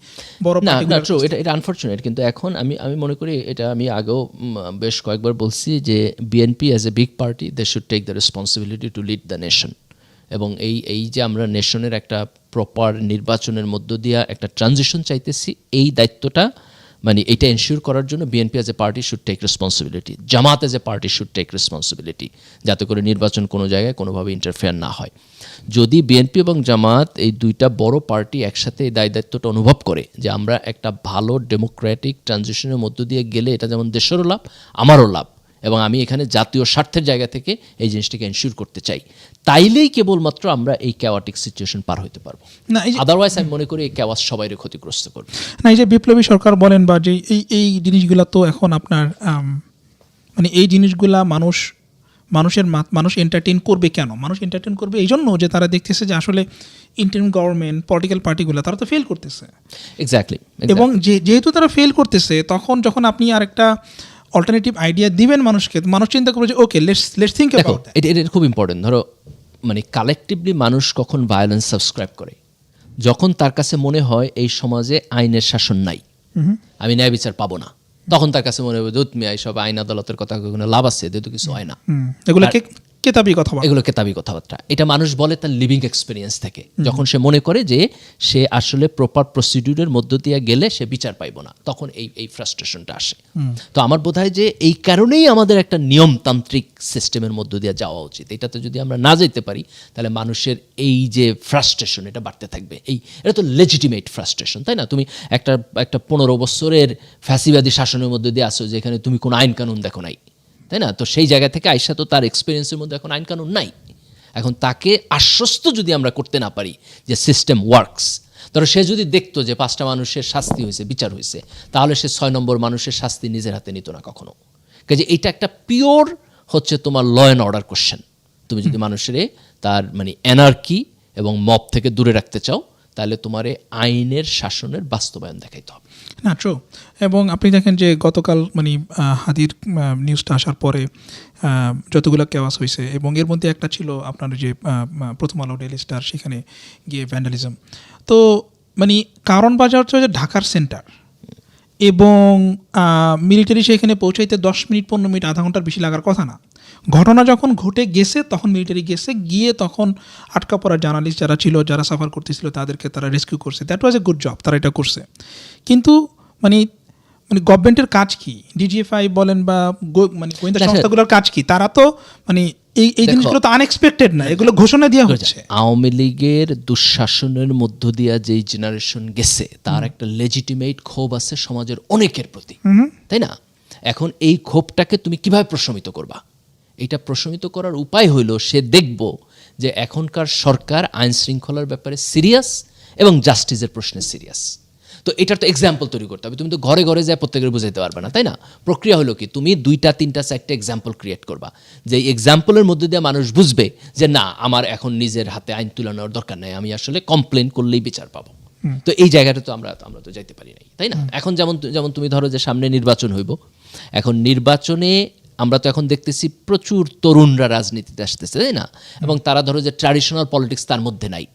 [SPEAKER 2] বড়
[SPEAKER 1] না না ট্রু এটা এটা আনফর্চুনেট কিন্তু এখন আমি আমি মনে করি এটা আমি আগেও বেশ কয়েকবার বলছি যে BNP as a big party they should take the responsibility to lead the nation এবং এই এই যে আমরা নেশনের একটা প্রপার নির্বাচনের মধ্য দিয়ে একটা ট্রানজিশন চাইতেছি, এই দায়িত্বটা মানে এটা এনশিওর করার জন্য BNP as a party should take responsibility Jamaat as a party should take responsibility যাতে করে নির্বাচন কোনো জায়গায় কোনোভাবে ইন্টারফেয়ার না হয়। যদি বিএনপি এবং জামাত এই দুইটা বড় পার্টি একসাথে এই দায়, দায়িত্বটা অনুভব করে যে আমরা একটা ভালো ডেমোক্রেটিক ট্রানজিশনের মধ্য দিয়ে গেলে এটা যেমন দেশেরও লাভ, আমারও লাভ এবং আমি এখানে জাতীয় স্বার্থের জায়গা থেকে এই জিনিসটাকে এনশিওর করতে চাই। তাইলেই কেবলমাত্র আমরা এই ক্যাওয়াটিক সিচুয়েশন পার হইতে পারব।
[SPEAKER 2] না
[SPEAKER 1] আদারওয়াইজ আমি মনে করি এই ক্যাওয়াস সবাইকে ক্ষতিগ্রস্ত করবে।
[SPEAKER 2] না এই যে বিপ্লবী সরকার বলেন বা যে এই এই জিনিসগুলা তো এখন আপনার মানে এই জিনিসগুলা মানুষ মানুষের মানুষ এন্টারটেইন করবে কেন? মানুষ এন্টারটেইন করবে এই জন্য যে তারা দেখতেছে যে আসলে ইন্টারিম গভর্নমেন্ট পলিটিক্যাল পার্টিগুলো তারা তো ফেল করতেছে।
[SPEAKER 1] এক্স্যাক্টলি
[SPEAKER 2] এবং যে যেহেতু তারা ফেল করতেছে তখন যখন আপনি আর একটা অল্টারনেটিভ আইডিয়া দিবেন মানুষকে মানুষ চিন্তা করবে যে ওকে লেটস লেটস থিঙ্ক
[SPEAKER 1] এটা এটা খুব ইম্পর্টেন্ট ধরো মানে কালেকটিভলি মানুষ কখন ভায়োলেন্স সাবস্ক্রাইব করে? যখন তার কাছে মনে হয় এই সমাজে আইনের শাসন নাই আমি ন্যায় বিচার পাবো না তখন তার কাছে মনে হবে দুধ মেয়ে এইসব আইন আদালতের কথা কোনো লাভ আছে যেহেতু কিছু হয় না।
[SPEAKER 2] এগুলোকে কেতাবি কথা
[SPEAKER 1] এগুলো কেতাবি কথাবার্তা। এটা মানুষ বলে তার লিভিং এক্সপিরিয়েন্স থেকে। যখন সে মনে করে যে সে আসলে প্রপার প্রসিডিউরের মধ্য দিয়ে গেলে সে বিচার পাইব না তখন এই এই ফ্রাস্ট্রেশনটা আসে। তো আমার বোধ হয় যে এই কারণেই আমাদের একটা নিয়মতান্ত্রিক সিস্টেমের মধ্য দিয়ে যাওয়া উচিত। এটাতে যদি আমরা না যেতে পারি তাহলে মানুষের এই যে ফ্রাস্ট্রেশন এটা বাড়তে থাকবে। এই এটা তো লেজিটিমেট ফ্রাস্ট্রেশন তাই না? তুমি একটা একটা পনেরো বছরের ফ্যাসিবাদী শাসনের মধ্যে দিয়ে আসো যেখানে তুমি কোনো আইন কানুন দেখো নাই। তাই না? তো সেই জায়গা থেকে আয়সা তো তার এক্সপিরিয়েন্সের মধ্যে এখন আইন কানুন নাই। এখন তাকে আশ্বস্ত যদি আমরা করতে না পারি যে সিস্টেম ওয়ার্কস ধরো সে যদি দেখতো যে পাঁচটা মানুষের শাস্তি হয়েছে বিচার হয়েছে তাহলে সে ছয় নম্বর মানুষের শাস্তি নিজের হাতে নিত না কখনো। কাজে এটা একটা পিওর হচ্ছে তোমার ল অ্যান্ড অর্ডার কোশ্চেন তুমি যদি মানুষের তার মানে এনার্কি এবং মব থেকে দূরে রাখতে চাও তাহলে তোমার আইনের শাসনের বাস্তবায়ন দেখাইতে হবে।
[SPEAKER 2] না ট্রু এবং আপনি দেখেন যে গতকাল মানে হাদির নিউজটা আসার পরে যতগুলো কেওয়াস হয়েছে এবং এর মধ্যে একটা ছিল আপনার যে প্রথম আলো ডেলি স্টার সেখানে গিয়ে ভ্যান্ডালিজম তো মানে কারণ বাজার হচ্ছে যে ঢাকার সেন্টার এবং মিলিটারি সেখানে পৌঁছাইতে দশ মিনিট, পনেরো মিনিট, আধা ঘণ্টার বেশি লাগার কথা না। ঘটনা যখন ঘটে গেছে তখন মিলিটারি গেছে গিয়ে তখন আটকা পড়া জার্নালিস্ট যারা ছিল যারা সাফার করতেছিল তাদেরকে তারা রেস্কিউ করছে। That was a good job তারা এটা করছে। কিন্তু মানে মানে গভর্নমেন্টের কাজ কি? ডিজিএফআই বলেন বা মানে গোয়েন্দা সংস্থাগুলোর কাজ কি? তারা তো মানে এই এই জিনিসগুলো তো আনএক্সপেক্টেড না এগুলো ঘোষণা দেওয়া হচ্ছে।
[SPEAKER 1] আওয়ামী লীগের দুঃশাসনের মধ্য দিয়া যেই জেনারেশন গেছে তার একটা লেজিটিমেট ক্ষোভ আছে সমাজের অনেকের প্রতি। তাই না? এখন এই ক্ষোভটাকে তুমি কীভাবে প্রশমিত করবা? এটা প্রশমিত করার উপায় হইল সে দেখব যে এখনকার সরকার আইন শৃঙ্খলার ব্যাপারে সিরিয়াস এবং জাস্টিসের প্রশ্নে সিরিয়াস। তো এটার তো এক্সাম্পল তৈরি করতে হবে। তুমি তো ঘরে ঘরে যায় প্রত্যেকের বুঝাইতে পারবে না তাই না? প্রক্রিয়া হলো কি? তুমি দুইটা তিনটা চারটা এক্সাম্পল ক্রিয়েট করবা। যে এক্সাম্পলের মধ্যে দিয়ে মানুষ বুঝবে যে না আমার এখন নিজের হাতে আইন তুলে নেওয়ার দরকার নাই আমি আসলে কমপ্লেন করলেই বিচার পাবো। তো এই জায়গাটা তো আমরা আমরা তো যাইতে পারি নাই তাই না? এখন যেমন যেমন তুমি ধরো যে সামনে নির্বাচন হইব এখন নির্বাচনে আমরা তো এখন দেখতেছি প্রচুর তরুণরা রাজনীতিতে আসতেছে তাই না? এবং তারা ধরো যে ট্র্যাডিশনাল পলিটিক্স তার মধ্যে নাই।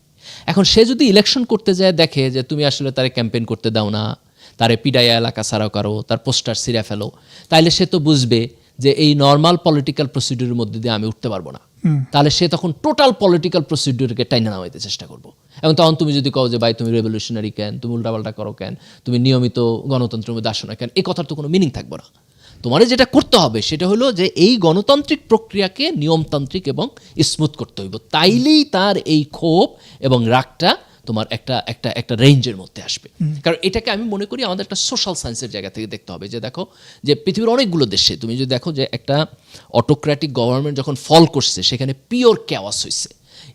[SPEAKER 1] এখন সে যদি ইলেকশন করতে যায় দেখে যে তুমি আসলে তারে ক্যাম্পেইন করতে দাও না তারে পিডাইয়া এলাকা ছাড়াও কারও তার পোস্টার সিরা ফেলো তাইলে সে তো বুঝবে যে এই নর্মাল পলিটিক্যাল প্রসিডিউরের মধ্যে দিয়ে আমি উঠতে পারব না। তাহলে সে তখন টোটাল পলিটিক্যাল প্রসিডিউরকে টাইনে নামাইতে চেষ্টা করব। এবং তখন তুমি যদি কও যে ভাই তুমি রেভলিউশনারি কেন? তুমি উল্টাপাল্টা করো কেন? তুমি নিয়মিত গণতন্ত্রের মধ্যে আসো না কেন? এই কথার তো কোনো মিনিং থাকবে না। তোমার যেটা করতে হবে সেটা হলো যে এই গণতান্ত্রিক প্রক্রিয়াকে নিয়মতান্ত্রিক এবং স্মুথ করতে হইব। তাইলেই তার এই ক্ষোভ এবং রাগটা তোমার একটা একটা একটা রেঞ্জের মধ্যে আসবে। কারণ এটাকে আমি মনে করি আমাদের একটা সোশ্যাল সায়েন্সের জায়গা থেকে দেখতে হবে যে দেখো যে পৃথিবীর অনেকগুলো দেশে তুমি যদি দেখো যে একটা অটোক্র্যাটিক গভর্নমেন্ট যখন ফল করছে সেখানে পিওর ক্যাওয়াস হয়েছে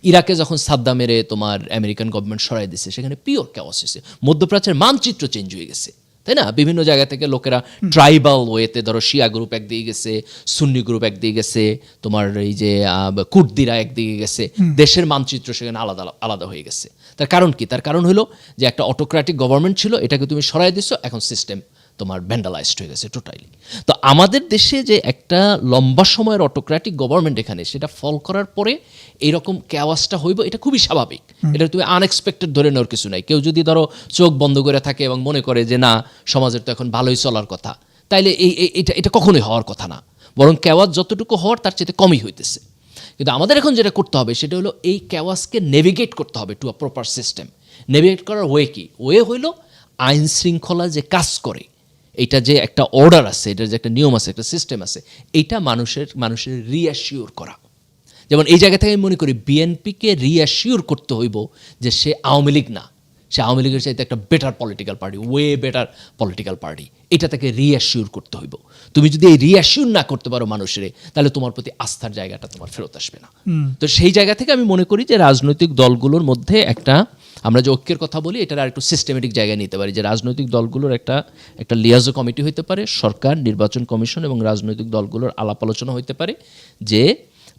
[SPEAKER 1] ইরাকে যখন সাদ্দা মেরে তোমার আমেরিকান গভর্নমেন্ট সরাই দিছে সেখানে পিওর ক্যাওয়াস হয়েছে মধ্যপ্রাচ্যের মানচিত্র চেঞ্জ হয়ে গেছে। তাই না? বিভিন্ন জায়গা থেকে লোকেরা ট্রাইবাল ওয়েতে ধরো শিয়া গ্রুপ একদিকে গেছে সুন্নি গ্রুপ একদিকে গেছে তোমার এই যে আহ, কুর্দিরা একদিকে গেছে। দেশের মানচিত্র সেখানে আলাদা আলাদা হয়ে গেছে। তার কারণ কি? তার কারণ হলো যে একটা অটোক্র্যাটিক গভর্নমেন্ট ছিল এটাকে তুমি সরাই দিছো এখন সিস্টেম তোমার ভ্যান্ডালাইজড হয়ে গেছে টোটালি তো আমাদের দেশে যে একটা লম্বা সময়ের অটোক্র্যাটিক গভর্নমেন্ট এখানে সেটা ফল করার পরে এইরকম ক্যাওয়াসটা হইব এটা খুবই স্বাভাবিক। এটা তুমি আনএক্সপেক্টেড ধরে নেওয়ার কিছু নাই। কেউ যদি ধরো চোখ বন্ধ করে থাকে এবং মনে করে যে না সমাজের তো এখন ভালোই চলার কথা তাইলে এই এটা এটা কখনোই হওয়ার কথা না। বরং ক্যাওয়াস যতটুকু হওয়ার তার চেয়ে কমই হইতেছে। কিন্তু আমাদের এখন যেটা করতে হবে সেটা হলো এই ক্যাওয়াসকে নেভিগেট করতে হবে to a proper system navigate করার ওয়ে কি? ওয়ে হইল আইন শৃঙ্খলা যে কাজ করে এটা যে একটা অর্ডার আছে এটার যে একটা নিয়ম আছে একটা সিস্টেম আছে এটা মানুষের মানুষের রিঅ্যাসিওর করা। যেমন এই জায়গা থেকে আমি মনে করি বিএনপিকে রিঅ্যাসিওর করতে হইব যে সে আওয়ামী লীগ না। সে আওয়ামী লীগের চাইতে একটা better political party way better political party এটা তাকে রিঅ্যাসিওর করতে হইব। তুমি যদি এই রিঅ্যাসিওর না করতে পারো মানুষের তাহলে তোমার প্রতি আস্থার জায়গাটা তোমার ফেরত আসবে না। তো সেই জায়গা থেকে আমি মনে করি যে রাজনৈতিক দলগুলোর মধ্যে একটা আমরা যে ঐক্যের কথা বলি, এটার আর একটু সিস্টেমেটিক জায়গায় নিতে পারি, যে রাজনৈতিক দলগুলোর একটা একটা লিয়াজো কমিটি হইতে পারে, সরকার, নির্বাচন কমিশন এবং রাজনৈতিক দলগুলোর আলাপ আলোচনা হইতে পারে, যে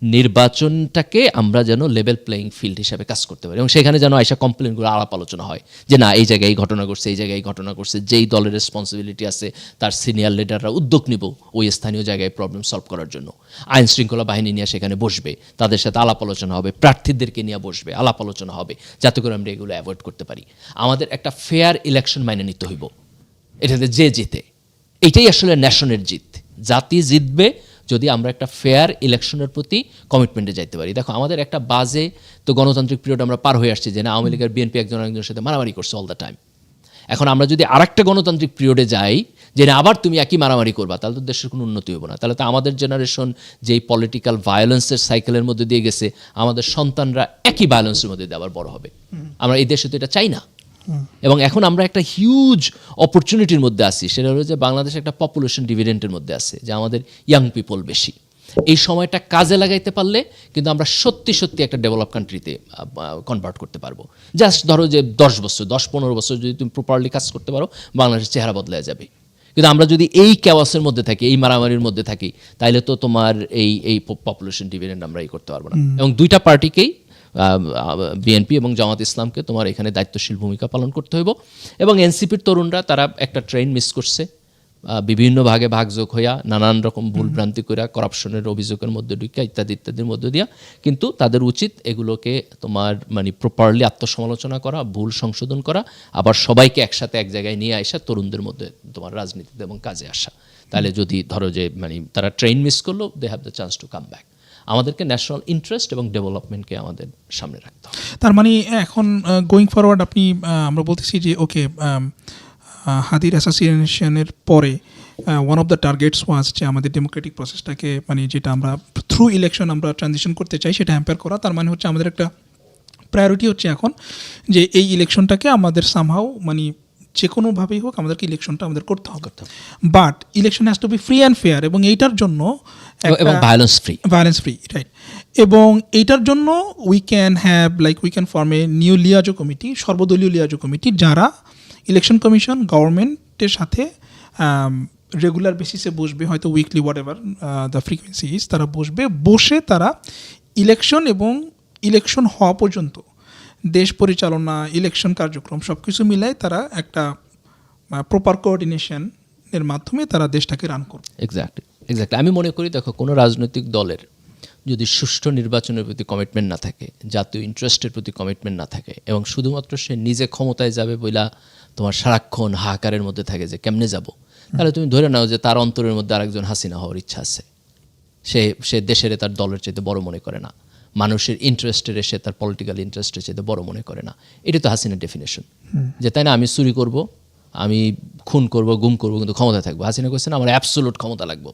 [SPEAKER 1] নির্বাচনটাকে আমরা যেন লেভেল প্লেয়িং ফিল্ড হিসাবে কাজ করতে পারি। এবং সেখানে যেন আইসা কমপ্লেনগুলো আলাপ আলোচনা হয় যে, না, এই জায়গায় এই ঘটনা ঘটছে, এই জায়গায় এই ঘটনা ঘটছে, যেই দলের রেসপন্সিবিলিটি আছে, তার সিনিয়র লিডাররা উদ্যোগ নিব ওই স্থানীয় জায়গায় প্রবলেম সলভ করার জন্য। আইন শৃঙ্খলা বাহিনী নিয়ে সেখানে বসবে, তাদের সাথে আলাপ আলোচনা হবে, প্রার্থীদেরকে নিয়ে বসবে, আলাপ আলোচনা হবে, যাতে করে আমরা এগুলো অ্যাভয়েড করতে পারি। আমাদের একটা ফেয়ার ইলেকশন মাইনে নিতে হইব। এটাতে যে জিতে। এটাই আসলে ন্যাশনের জিত। জাতি জিতবে যদি আমরা একটা ফেয়ার ইলেকশনের প্রতি কমিটমেন্টে যাইতে পারি। দেখো আমাদের একটা বাজে তো গণতান্ত্রিক পিরিয়ড আমরা পার হয়ে আসছি যে না আওয়ামী লীগের বিএনপি একজন আরেকজনের সাথে মারামারি করছে অল দ্য টাইম এখন আমরা যদি আরেকটা গণতান্ত্রিক পিরিয়ডে যাই যে না আবার তুমি একই মারামারি করবা তাহলে তো দেশের কোনো উন্নতি হবে না। তাহলে তো আমাদের জেনারেশন যেই পলিটিক্যাল ভায়োলেন্সের সাইকেলের মধ্যে দিয়ে গেছে আমাদের সন্তানরা একই ভায়োলেন্সের মধ্যে দিয়ে আবার বড় হবে। আমরা এই দেশে তো এটা চাই না। এবং এখন আমরা একটা হিউজ অপরচুনিটির মধ্যে আছি। সেটা হলো যে বাংলাদেশ একটা পপুলেশন ডিভিডেন্টের মধ্যে আছে যে আমাদের ইয়াং পিপল বেশি। এই সময়টা কাজে লাগাইতে পারলে কিন্তু আমরা সত্যি সত্যি একটা ডেভেলপ কান্ট্রিতে কনভার্ট করতে পারব। জাস্ট ধরো যে দশ বছর দশ পনেরো বছর যদি তুমি প্রপারলি কাজ করতে পারো বাংলাদেশের চেহারা বদলে যাবে। কিন্তু আমরা যদি এই ক্যাওয়াসের মধ্যে থাকি এই মারামারির মধ্যে থাকি তাহলে তো তোমার এই এই পপুলেশন ডিভিডেন্ট আমরা এই করতে পারব না। এবং দুইটা পার্টিকেই বিএনপি এবং জামাত ইসলামকে তোমার এখানে দায়িত্বশীল ভূমিকা পালন করতে হইব। এবং এনসিপির তরুণরা তারা একটা ট্রেন মিস করছে। বিভিন্ন ভাগে ভাগযোগ হইয়া নানান রকম ভুল ভ্রান্তি কইরা করাপশনের অভিযোগের মধ্যে ঢুকিয়া ইত্যাদি ইত্যাদির মধ্যে দিয়া। কিন্তু তাদের উচিত এগুলোকে তোমার মানে প্রপারলি আত্মসমালোচনা করা ভুল সংশোধন করা আবার সবাইকে একসাথে এক জায়গায় নিয়ে আসা তরুণদের মধ্যে তোমার রাজনীতিতে এবং কাজে আসা। তাহলে যদি ধরো যে মানে তারা ট্রেন মিস করল they have the chance to come back আমাদেরকে ন্যাশনাল ইন্টারেস্ট এবং ডেভেলপমেন্টকে আমাদের সামনে রাখতে হবে।
[SPEAKER 2] তার মানে এখন গোয়িং ফরওয়ার্ড আপনি আমরা বলতেছি যে ওকে হাদির অ্যাসোসিয়েশনের পরে one of the targets was যে আমাদের ডেমোক্রেটিক প্রসেসটাকে মানে যেটা আমরা থ্রু ইলেকশন আমরা ট্রানজিশন করতে চাই, সেটা হ্যাম্পার করা। তার মানে হচ্ছে আমাদের একটা প্রায়োরিটি হচ্ছে এখন যে এই ইলেকশনটাকে আমাদের সামহাও মানে যে কোনোভাবেই হোক আমাদেরকে ইলেকশনটা আমাদের করতে হবে। But election has to be free and fair এবং এইটার জন্য
[SPEAKER 1] এবং- violence free
[SPEAKER 2] violence free right এবং এইটার জন্য we can have like we can form a new liaison committee সর্বদলীয় লিয়াজো কমিটি যারা ইলেকশন কমিশন গভর্নমেন্টের সাথে রেগুলার বেসিসে বসবে হয়তো weekly whatever the frequency is তারা বসবে। বসে তারা ইলেকশন এবং ইলেকশন হওয়া পর্যন্ত দেশ পরিচালনা ইলেকশন কার্যক্রম সব কিছু মিলাই তারা একটা প্রপার কোঅর্ডিনেশনের মাধ্যমে তারা দেশটাকে রান করবে।
[SPEAKER 1] এক্স্যাক্টলি এক্স্যাক্টলি আমি মনে করি, দেখো, কোনো রাজনৈতিক দলের যদি সুষ্ঠু নির্বাচনের প্রতি কমিটমেন্ট না থাকে, জাতীয় ইন্টারেস্টের প্রতি কমিটমেন্ট না থাকে, এবং শুধুমাত্র সে নিজে ক্ষমতায় যাবে বইলা তোমার সারাক্ষণ হাহাকারের মধ্যে থাকে যে কেমনে যাব, তাহলে তুমি ধরে নাও যে তার অন্তরের মধ্যে আরেকজন হাসিনা হওয়ার ইচ্ছা আছে। সে সে দেশের তার দলের চাইতে বড় মনে করে না। মানুষের ইন্টারেস্টের এসে তার পলিটিক্যাল ইন্টারেস্টের চাইতে বড় মনে করে না। এটা তো হাসিনার ডেফিনেশন যে তাই না, আমি চুরি করব, আমি খুন করব, গুম করব, কিন্তু ক্ষমতা থাকব। হাসিনা কোয়েশ্চেন আমার অ্যাবসোলুট ক্ষমতা লাগবো।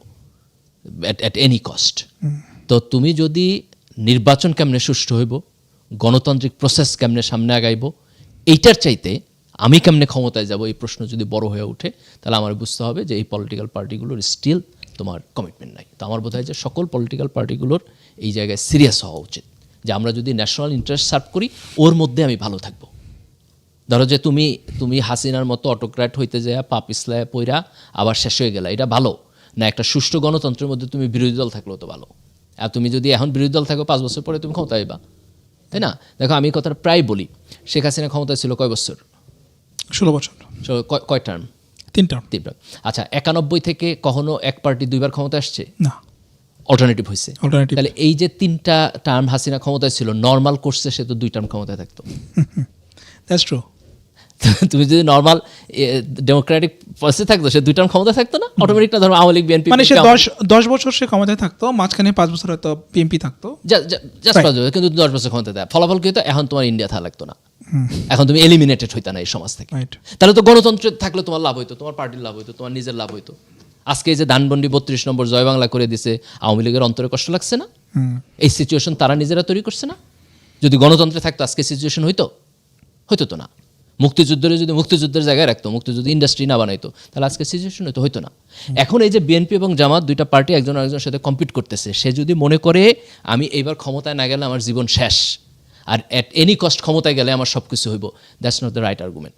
[SPEAKER 1] অ্যাট অ্যাট এনি কস্ট তো তুমি যদি নির্বাচন কেমনে সুষ্ঠু হইব, গণতান্ত্রিক প্রসেস কেমনে সামনে আগাইব, এইটার চাইতে আমি কেমনে ক্ষমতায় যাব, এই প্রশ্ন যদি বড় হয়ে ওঠে, তাহলে আমার বুঝতে হবে যে এই পলিটিক্যাল পার্টিগুলোর স্টিল তোমার কমিটমেন্ট নাই। তো আমার বোধ হয় যে সকল পলিটিক্যাল পার্টিগুলোর এই জায়গায় সিরিয়াস হওয়া উচিত। যে আমরা যদি ন্যাশনাল ইন্টারেস্ট সার্ভ করি ওর মধ্যে আমি ভালো থাকব। ধরো যে তুমি তুমি হাসিনার মতো অটোক্র্যাট হইতে যায় পাপ ইসলায় পইরা আবার শেষ হয়ে গেলা এটা ভালো। না একটা সুষ্ঠু গণতন্ত্রের মধ্যে তুমি বিরোধী দল থাকলেও তো ভালো। আর তুমি যদি এখন বিরোধী দল থাকো পাঁচ বছর পরে তুমি ক্ষমতা আইবা। তাই না? দেখো আমি কথাটা প্রায় বলি। শেখ হাসিনা ক্ষমতায় ছিল কয় বছর?
[SPEAKER 2] ষোলো বছর।
[SPEAKER 1] কয়- তিন টার্ম
[SPEAKER 2] তিন
[SPEAKER 1] তিনবার আচ্ছা একানব্বই থেকে কখনো এক পার্টি দুইবার ক্ষমতা আসছে?
[SPEAKER 2] না।
[SPEAKER 1] অল্টারনেটিভ হয়েছে তাহলে এই যে তিনটা টার্ম হাসিনা ক্ষমতায় ছিল নর্মাল করছে সে তো দুই টার্ম ক্ষমতায় থাকতো।
[SPEAKER 2] দ্যাটস ট্রু
[SPEAKER 1] তুমি যদি নর্মাল ডেমোক্রেটিক পলিসি থাকতো সে দুই টার্ম ক্ষমতা থাকতো না? অটোমেটিক না ধরো আওয়ামী লীগ বিএনপি
[SPEAKER 2] মানে সে দশ দশ বছর সে ক্ষমতায় থাকতো মাঝখানে পাঁচ বছর হয়তো বিএনপি থাকতো।
[SPEAKER 1] জাস্ট কিন্তু দশ বছর ক্ষমতা দেয় ফলাফল কি হতো এখন তোমার ইন্ডিয়া থাকা লাগতো না। এখন তুমি এলিমিনেটেড হইতা না এই সমাজ থেকে। তাহলে তো গণতন্ত্র থাকলে তোমার লাভ হইতো তোমার পার্টির লাভ হইতো তোমার নিজের লাভ হইতো। আজকে এই যে ধানবন্ডি বত্রিশ নম্বর জয় বাংলা করে দিছে আওয়ামী লীগের অন্তরে কষ্ট লাগছে না? এই সিচুয়েশন তারা নিজেরা তৈরি করছে না? যদি গণতন্ত্রে থাকতো আজকে সিচুয়েশন হইতো? হইতো তো না। মুক্তিযুদ্ধের যদি মুক্তিযুদ্ধের জায়গায় রাখতো মুক্তিযুদ্ধ ইন্ডাস্ট্রি না বানাইতো তাহলে আজকে সিচুয়েশন হইতো হইতো না। এখন এই যে বিএনপি এবং জামাত দুইটা পার্টি একজন আরেকজনের সাথে কম্পিট করতেছে সে যদি মনে করে আমি এইবার ক্ষমতায় না গেলে আমার জীবন শেষ আর অ্যাট এনি কস্ট ক্ষমতায় গেলে আমার সব কিছু হইব that's not the right argument